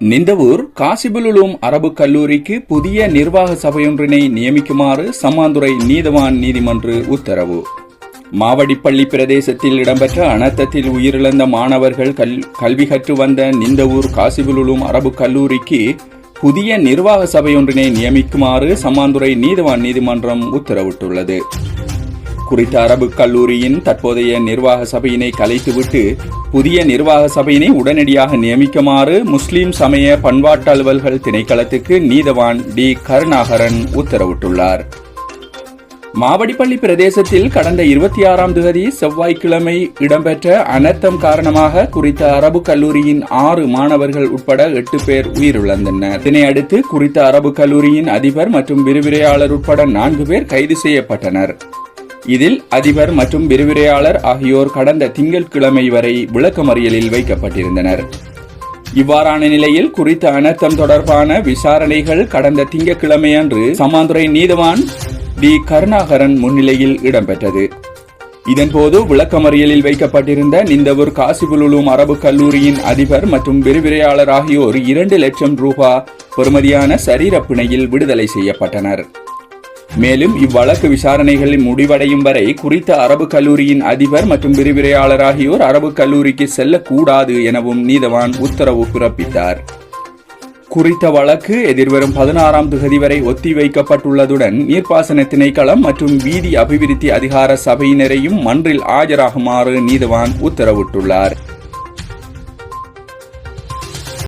நிந்தவூர் காசிபுலுலும் அரபு கல்லூரிக்கு புதிய நிர்வாக சபையொன்றினை நியமிக்குமாறு சம்மாந்துறை நீதவான் நீதிமன்று உத்தரவு. மாவடிப்பள்ளி பிரதேசத்தில் இடம்பெற்ற அனர்த்தத்தில் உயிரிழந்த மாணவர்கள் கல் கல்வி கற்று வந்த நிந்தவூர் காசிபுலுலும் அரபு கல்லூரிக்கு புதிய நிர்வாக சபையொன்றினை நியமிக்குமாறு சம்மாந்துறை நீதவான் நீதிமன்றம் உத்தரவிட்டுள்ளது. குறித்த அரபு கல்லூரியின் தற்போதைய நிர்வாக சபையினை கலைத்துவிட்டு புதிய நிர்வாக சபையினை உடனடியாக நியமிக்குமாறு முஸ்லிம் சமய பண்பாட்டு அலுவல்கள் திணைக்களத்துக்கு நீதவான் டி. கருணாகரன் உத்தரவிட்டுள்ளார். மாவடிப்பள்ளி பிரதேசத்தில் கடந்த இருபத்தி ஆறாம் தேதி செவ்வாய்க்கிழமை இடம்பெற்ற அனர்த்தம் காரணமாக குறித்த அரபு கல்லூரியின் ஆறு மாணவர்கள் உட்பட எட்டு பேர் உயிரிழந்தனர். இதனை அடுத்து குறித்த அரபு கல்லூரியின் அதிபர் மற்றும் விரிவுரையாளர் உட்பட நான்கு பேர் கைது செய்யப்பட்டனர். இதில் அதிபர் மற்றும் விரிவுரையாளர் ஆகியோர் கடந்த திங்கட்கிழமை வரை விளக்கமறியலில் வைக்கப்பட்டிருந்தனர். இவ்வாறான நிலையில் குறித்த அனர்த்தம் தொடர்பான விசாரணைகள் கடந்த திங்கட்கிழமையன்று சமாந்துறை நீதவான் டி. கருணாகரன் முன்னிலையில் இடம்பெற்றது. இதன்போது விளக்கமறியலில் வைக்கப்பட்டிருந்த நிந்தவூர் காசிபுலுலும் அரபு கல்லூரியின் அதிபர் மற்றும் விரிவுரையாளர் ஆகியோர் இரண்டு லட்சம் ரூபாய் பெறுமதியான சரீரப்பிணையில் விடுதலை செய்யப்பட்டனர். மேலும் இவ்வழக்கு விசாரணைகளில் முடிவடையும் வரை குறித்த அரபு கல்லூரியின் அதிபர் மற்றும் விரிவுரையாளர் ஆகியோர் அரபு கல்லூரிக்கு செல்லக்கூடாது எனவும் நீதவான் உத்தரவு பிறப்பித்தார். குறித்த வழக்கு எதிர்வரும் பதினாறாம் தொகுதி வரை ஒத்திவைக்கப்பட்டுள்ளதுடன் நீர்ப்பாசன திணைக்களம் மற்றும் வீதி அபிவிருத்தி அதிகார சபையினரையும் மன்றில் ஆஜராகுமாறு நீதவான் உத்தரவிட்டுள்ளார்.